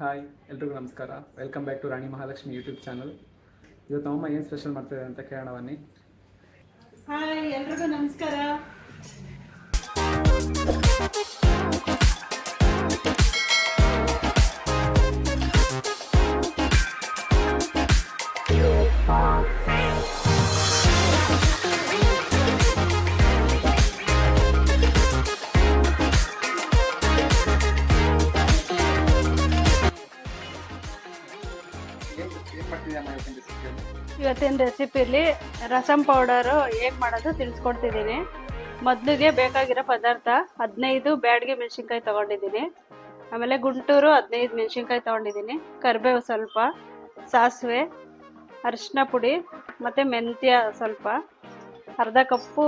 Hi ಎಲ್ರಿಗೂ ನಮಸ್ಕಾರ. Welcome back to Rani Mahalakshmi YouTube channel ಇವತ್ತು ನಮ್ಮಮ್ಮ ಏನು ಸ್ಪೆಷಲ್ ಮಾಡ್ತಿದ್ದಾರೆ ಅಂತ ಕೇಳೋಣ ಬನ್ನಿ. ಹಾಯ್ ಎಲ್ರಿಗೂ ನಮಸ್ಕಾರ. ಇವತ್ತಿನ ರೆಸಿಪಿಲಿ ರಸಂ ಪೌಡರು ಹೇಗೆ ಮಾಡೋದು ತಿಳಿಸ್ಕೊಡ್ತಿದ್ದೀನಿ. ಮೊದಲಿಗೆ ಬೇಕಾಗಿರೋ ಪದಾರ್ಥ ಹದಿನೈದು ಬ್ಯಾಡ್ಗೆ ಮೆಣಸಿನ್ಕಾಯಿ ತೊಗೊಂಡಿದ್ದೀನಿ. ಆಮೇಲೆ ಗುಂಟೂರು ಹದಿನೈದು ಮೆಣಸಿನ್ಕಾಯಿ ತೊಗೊಂಡಿದ್ದೀನಿ. ಕರಿಬೇವು ಸ್ವಲ್ಪ, ಸಾಸಿವೆ ಅರಿಶಿನ ಪುಡಿ ಮತ್ತು ಮೆಂತ್ಯ ಸ್ವಲ್ಪ, ಅರ್ಧ ಕಪ್ಪು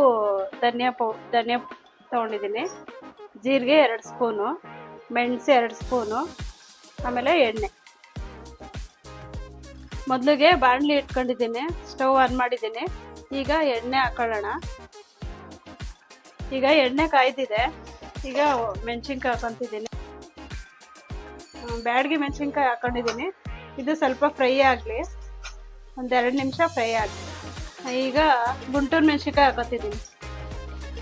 ಧನಿಯಾ ಪೌ, ಧನಿಯಾ ತೊಗೊಂಡಿದ್ದೀನಿ. ಜೀರಿಗೆ ಎರಡು ಸ್ಪೂನು, ಮೆಣಸು ಎರಡು ಸ್ಪೂನು, ಆಮೇಲೆ ಎಣ್ಣೆ. ಮೊದಲಿಗೆ ಬಾಣಲಿ ಇಟ್ಕೊಂಡಿದ್ದೀನಿ, ಸ್ಟವ್ ಆನ್ ಮಾಡಿದ್ದೀನಿ. ಈಗ ಎಣ್ಣೆ ಹಾಕೊಳ್ಳೋಣ. ಈಗ ಎಣ್ಣೆ ಕಾಯ್ದಿದೆ. ಈಗ ಮೆಣಸಿನ್ಕಾಯಿ ಹಾಕೊಂತಿದ್ದೀನಿ. ಬ್ಯಾಡ್ಗೆ ಮೆಣಸಿನ್ಕಾಯಿ ಹಾಕೊಂಡಿದ್ದೀನಿ. ಇದು ಸ್ವಲ್ಪ ಫ್ರೈ ಆಗಲಿ. ಒಂದೆರಡು ನಿಮಿಷ ಫ್ರೈ ಆಗಲಿ. ಈಗ ಗುಂಟೂರು ಮೆಣಸಿನ್ಕಾಯಿ ಹಾಕೋತಿದ್ದೀನಿ.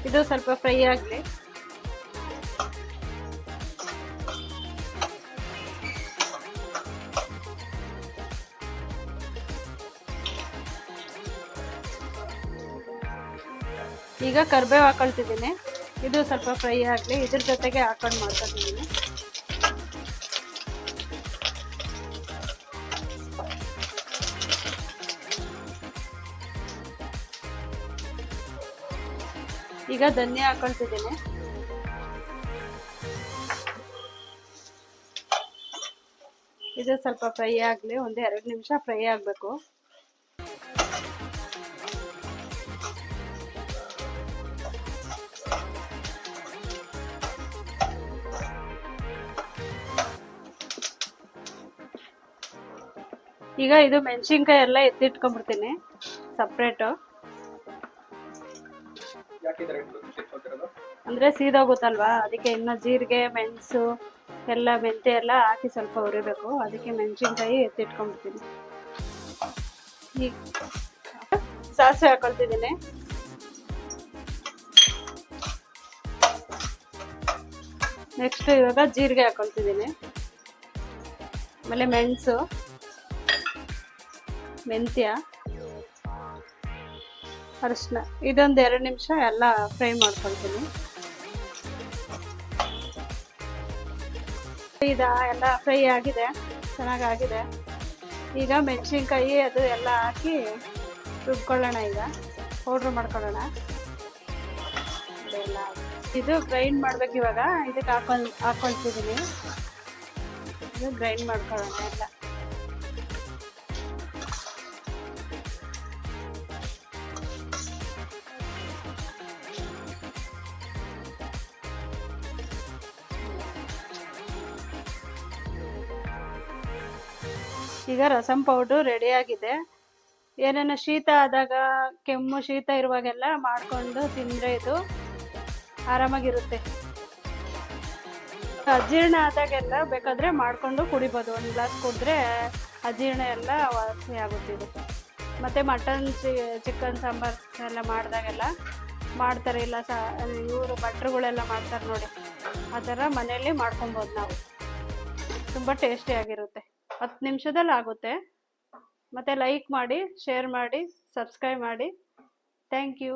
ಇದು ಸ್ವಲ್ಪ ಫ್ರೈ ಆಗಲಿ. ಈಗ ಕರ್ಬೇವು ಹಾಕೊಳ್ತಿದ್ದೀನಿ. ಇದು ಸ್ವಲ್ಪ ಫ್ರೈ ಆಗಲಿ, ಇದ್ರ ಜೊತೆಗೆ ಹಾಕೊಂಡು ಮಾಡ್ಕೊತಿದ್ದೀನಿ ಈಗ ಧನಿಯಾ ಹಾಕೊಳ್ತಿದ್ದೀನಿ. ಇದು ಸ್ವಲ್ಪ ಫ್ರೈ ಆಗಲಿ, ಒಂದು ಎರಡು ನಿಮಿಷ ಫ್ರೈ ಆಗಬೇಕು. ಈಗ ಇದು ಮೆಣಸಿನ್ಕಾಯಿ ಎಲ್ಲ ಎತ್ತಿಟ್ಕೊಂಡ್ಬಿಡ್ತೀನಿ. ಸಪ್ರೇಟು ಅಂದರೆ ಸೀದೋಗುತ್ತಲ್ವಾ? ಅದಕ್ಕೆ ಇನ್ನು ಜೀರಿಗೆ ಮೆಣಸು ಎಲ್ಲ ಮೆಂತೆ ಎಲ್ಲ ಹಾಕಿ ಸ್ವಲ್ಪ ಹುರಿಬೇಕು. ಅದಕ್ಕೆ ಮೆಣಸಿನ್ಕಾಯಿ ಎತ್ತಿಟ್ಕೊಂಡ್ಬಿಡ್ತೀನಿ. ಈಗ ಸಾಸಿವೆ ಹಾಕೊಳ್ತಿದ್ದೀನಿ. ನೆಕ್ಸ್ಟ್ ಇವಾಗ ಜೀರಿಗೆ ಹಾಕೊಳ್ತಿದ್ದೀನಿ. ಆಮೇಲೆ ಮೆಣಸು. ಮೆಂತ್ಯ, ಅರಿಶಿನ, ಇದೊಂದು ಎರಡು ನಿಮಿಷ ಎಲ್ಲ ಫ್ರೈ ಮಾಡ್ಕೊಳ್ತೀನಿ. ಇದ ಎಲ್ಲ ಫ್ರೈ ಆಗಿದೆ ಚೆನ್ನಾಗಾಗಿದೆ ಈಗ ಮೆಣಸಿನ್ಕಾಯಿ ಅದು ಎಲ್ಲ ಹಾಕಿ ರುಬ್ಕೊಳ್ಳೋಣ ಈಗ. ಪೌಡ್ರ್ ಮಾಡ್ಕೊಳ್ಳೋಣ. ಇದು ಗ್ರೈಂಡ್ ಮಾಡ್ಬೇಕು ಇವಾಗ. ಇದಕ್ಕೆ ಹಾಕೊಂಡ್ ಹಾಕೊಳ್ತಿದ್ದೀನಿ ಇದು ಗ್ರೈಂಡ್ ಮಾಡ್ಕೊಳ್ಳೋಣ ಎಲ್ಲ. ಈಗ ರಸಂ ಪೌಡ್ರು ರೆಡಿಯಾಗಿದೆ ಏನೇನು ಶೀತ ಆದಾಗ, ಕೆಮ್ಮು, ಶೀತ ಇರುವಾಗೆಲ್ಲ ಮಾಡಿಕೊಂಡು ತಿಂದರೆ ಇದು ಆರಾಮಾಗಿರುತ್ತೆ. ಅಜೀರ್ಣ ಆದಾಗೆಲ್ಲ ಬೇಕಾದರೆ ಮಾಡಿಕೊಂಡು ಕುಡಿಬೋದು. ಒಂದು ಗ್ಲಾಸ್ ಕುಡಿದ್ರೆ ಅಜೀರ್ಣ ಎಲ್ಲ ಆಗುತ್ತೆ ಇದು. ಮತ್ತು ಮಟನ್ ಚಿಕನ್ ಸಾಂಬಾರ್ ಎಲ್ಲ ಮಾಡಿದಾಗೆಲ್ಲ ಮಾಡ್ತಾರೆ. ಇಲ್ಲ ಸಾ, ಇವರು ಬಟ್ರುಗಳೆಲ್ಲ ಮಾಡ್ತಾರೆ ನೋಡಿ. ಆ ಥರ ಮನೆಯಲ್ಲಿ ಮಾಡ್ಕೊಬೋದು ನಾವು. ತುಂಬ ಟೇಸ್ಟಿಯಾಗಿರುತ್ತೆ ಹತ್ತು ನಿಮಿಷದಲ್ಲಿ ಆಗುತ್ತೆ. ಮತ್ತು ಲೈಕ್ ಮಾಡಿ ಶೇರ್ ಮಾಡಿ ಸಬ್ಸ್ಕ್ರೈಬ್ ಮಾಡಿ. Thank you